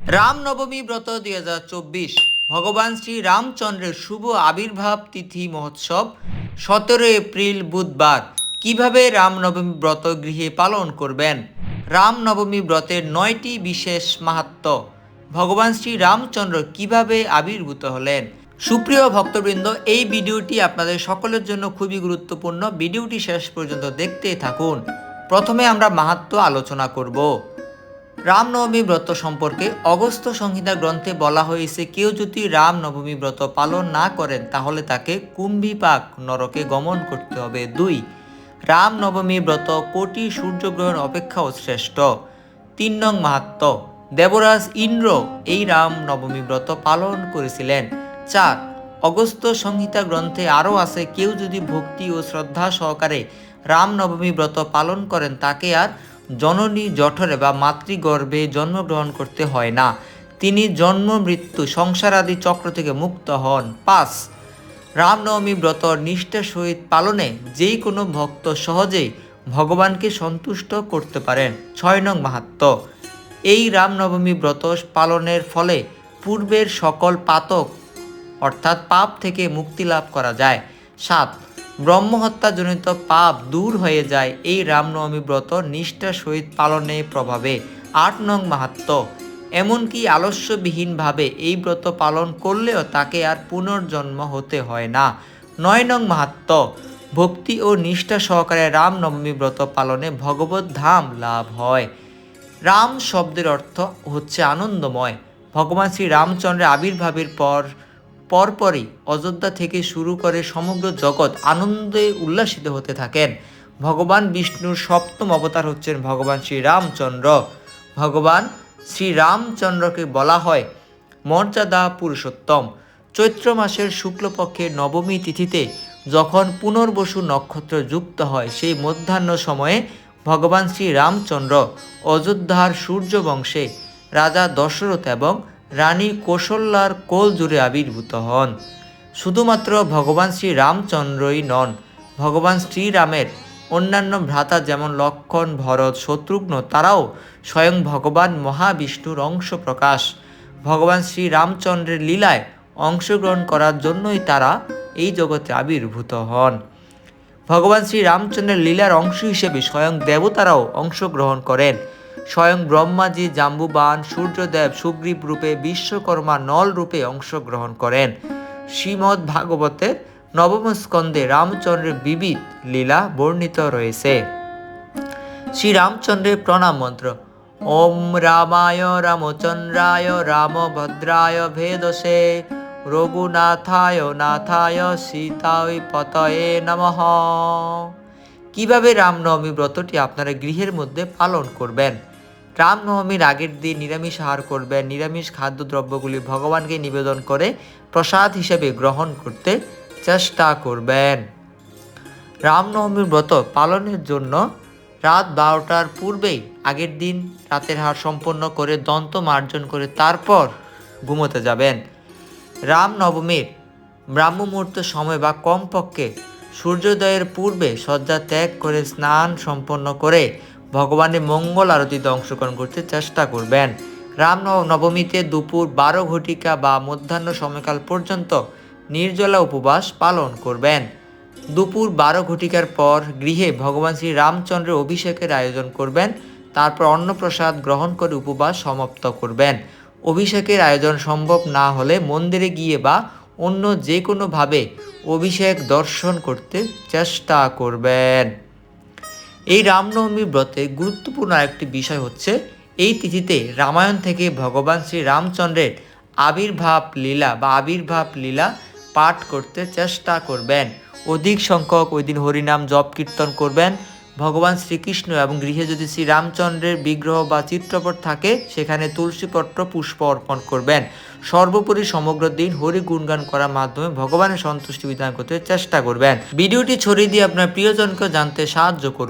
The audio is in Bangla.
রামনবমী ব্রত দুই হাজার চব্বিশ। ভগবান শ্রী রামচন্দ্রের শুভ আবির্ভাব তিথি মহোৎসব সতেরো এপ্রিল বুধবার। কীভাবে রামনবমী ব্রত গৃহে পালন করবেন? রামনবমী ব্রতের নয়টি বিশেষ মাহাত্ম। ভগবান শ্রী রামচন্দ্র কীভাবে আবির্ভূত হলেন? সুপ্রিয় ভক্তবৃন্দ, এই ভিডিওটি আপনাদের সকলের জন্য খুবই গুরুত্বপূর্ণ। ভিডিওটি শেষ পর্যন্ত দেখতেই থাকুন। প্রথমে আমরা মাহাত্ম আলোচনা করব। রামনবমী ব্রত সম্পর্কে অগস্ত্য সংহিতা গ্রন্থে বলা হয়েছে, কেউ যদি রামনবমী ব্রত পালন না করেন, তাহলে তাকে কুম্ভিপাক নরকে গমন করতে হবে। দুই, রামনবমী ব্রত কোটি সূর্যগ্রহণ অপেক্ষাও শ্রেষ্ঠ। তিন নং মাহাত্ম দেবরাজ ইন্দ্র এই রাম নবমী ব্রত পালন করেছিলেন। চার অগস্ত্য সংহিতা গ্রন্থে আরও আছে, কেউ যদি ভক্তি ও শ্রদ্ধা সহকারে রামনবমী ব্রত পালন করেন, তাকে আর জননী জঠরে বা মাতৃগর্ভে জন্মগ্রহণ করতে হয় না। তিনি জন্ম, মৃত্যু, সংসার আদি চক্র থেকে মুক্ত হন। পাঁচ, রামনবমী ব্রত নিষ্ঠার সহিত পালনে যেই কোনো ভক্ত সহজেই ভগবানকে সন্তুষ্ট করতে পারেন। ছয় নং মাহাত্ম, এই রামনবমী ব্রত পালনের ফলে পূর্বের সকল পাতক, অর্থাৎ পাপ থেকে মুক্তি লাভ করা যায়। সাত ব্রহ্মহত্যাজনিত পাপ দূর হয়ে যায়। এই রামনবমী ব্রত নিষ্ঠার সহিত পালনে প্রভাবে। আট নং মাহাত্ম, এমনকি আলস্যবিহীনভাবে এই ব্রত পালন করলেও তাকে আর পুনর্জন্ম হতে হয় না। নয় নং মাহাত্ম, ভক্তি ও নিষ্ঠা সহকারে রামনবমী ব্রত পালনে ভগবত ধাম লাভ হয়। রাম শব্দের অর্থ হচ্ছে আনন্দময়। ভগবান শ্রী রামচন্দ্রের আবির্ভাবের পর পরপরই অযোধ্যা থেকে শুরু করে সমগ্র জগৎ আনন্দে উল্লাসিত হতে থাকেন। ভগবান বিষ্ণুর সপ্তম অবতার হচ্ছেন ভগবান শ্রী রামচন্দ্র ভগবান শ্রী রামচন্দ্রকে বলা হয় মর্যাদা পুরুষোত্তম। চৈত্র মাসের শুক্লপক্ষের নবমী তিথিতে যখন পুনর্বসু নক্ষত্র যুক্ত হয়, সেই মধ্যাহ্ন সময়ে ভগবান শ্রী রামচন্দ্র অযোধ্যার সূর্য বংশে রাজা দশরথ এবং রানী কৌশল্যার কোল জুড়ে আবির্ভূত হন। শুধুমাত্র ভগবান শ্রী রামচন্দ্রই নন, ভগবান শ্রীরামের অন্যান্য ভ্রাতা যেমন লক্ষণ, ভরত, শত্রুঘ্ন, তারাও স্বয়ং ভগবান মহাবিষ্ণুর অংশ প্রকাশ। ভগবান শ্রী রামচন্দ্রের লীলায় অংশগ্রহণ করার জন্যই তারা এই জগতে আবির্ভূত হন। ভগবান শ্রী রামচন্দ্রের লীলার অংশ হিসেবে স্বয়ং দেবতারাও অংশগ্রহণ করেন। স্বয়ং ব্রহ্মাজি জাম্বুবান সূর্যদেব সুগ্রীব রূপে বিশ্বকর্মা নল রূপে অংশগ্রহণ করেন। শ্রীমদ্ ভাগবতের নবম স্কন্ধে রামচন্দ্রের বিবিধ লীলা বর্ণিত রয়েছে। শ্রী রামচন্দ্রের প্রণাম মন্ত্র, ওম রামায় রামচন্দ্রায় রামভদ্রায় ভেদসে, রঘুনাথায় নাথায় সীতায় পতয়ে নমঃ। কীভাবে রামনবমী ব্রতটি আপনারা গৃহের মধ্যে পালন করবেন? রামনবমীর আগের দিন নিরামিষ আহার করবেন, নিরামিষ খাদ্যদ্রব্যগুলি ভগবানকে নিবেদন করে প্রসাদ হিসেবে গ্রহণ করতে চেষ্টা করবেন। রামনবমীর ব্রত পালনের জন্য রাত বারোটার পূর্বেই আগের দিন রাতের হার সম্পন্ন করে দন্ত মার্জন করে তারপর ঘুমোতে যাবেন। রামনবমীর ব্রাহ্ম মুহূর্ত সময় বা কমপক্ষে সূর্যোদয়ের পূর্বে শয্যা ত্যাগ করে স্নান সম্পন্ন করে ভগবানের মঙ্গল আরতিতে অংশগ্রহণ করতে চেষ্টা করবেন। রাম নবমীতে দুপুর বারো ঘটিকা বা মধ্যাহ্ন সময়কাল পর্যন্ত নির্জলা উপবাস পালন করবেন। দুপুর বারো ঘটিকার পর গৃহে ভগবান শ্রী রামচন্দ্রের অভিষেকের আয়োজন করবেন। তারপর অন্নপ্রসাদ গ্রহণ করে উপবাস সমাপ্ত করবেন। অভিষেকের আয়োজন সম্ভব না হলে মন্দিরে গিয়ে বা অন্য যে কোনোভাবে অভিষেক দর্শন করতে চেষ্টা করবেন। এই রামনবমী ব্রতে গুরুত্বপূর্ণ একটি বিষয় হচ্ছে, এই তিথিতে রামায়ণ থেকে ভগবান শ্রী রামচন্দ্রের আবির্ভাব লীলা বা আবির্ভাব লীলা পাঠ করতে চেষ্টা করবেন। অধিক সংখ্যক ওই দিন হরিনাম জপ কীর্তন করবেন। ভগবান শ্রীকৃষ্ণ এবং গৃহে যদি শ্রী রামচন্দ্রের বিগ্রহ বা চিত্রপট থাকে, সেখানে তুলসীপত্র পুষ্প অর্পণ করবেন। সর্বোপরি সমগ্র দিন হরি গুণগান করার মাধ্যমে ভগবানের সন্তুষ্টি বিধান করতে চেষ্টা করবেন। ভিডিওটি ছড়িয়ে দিয়ে আপনার প্রিয়জনকে জানতে সাহায্য করুন।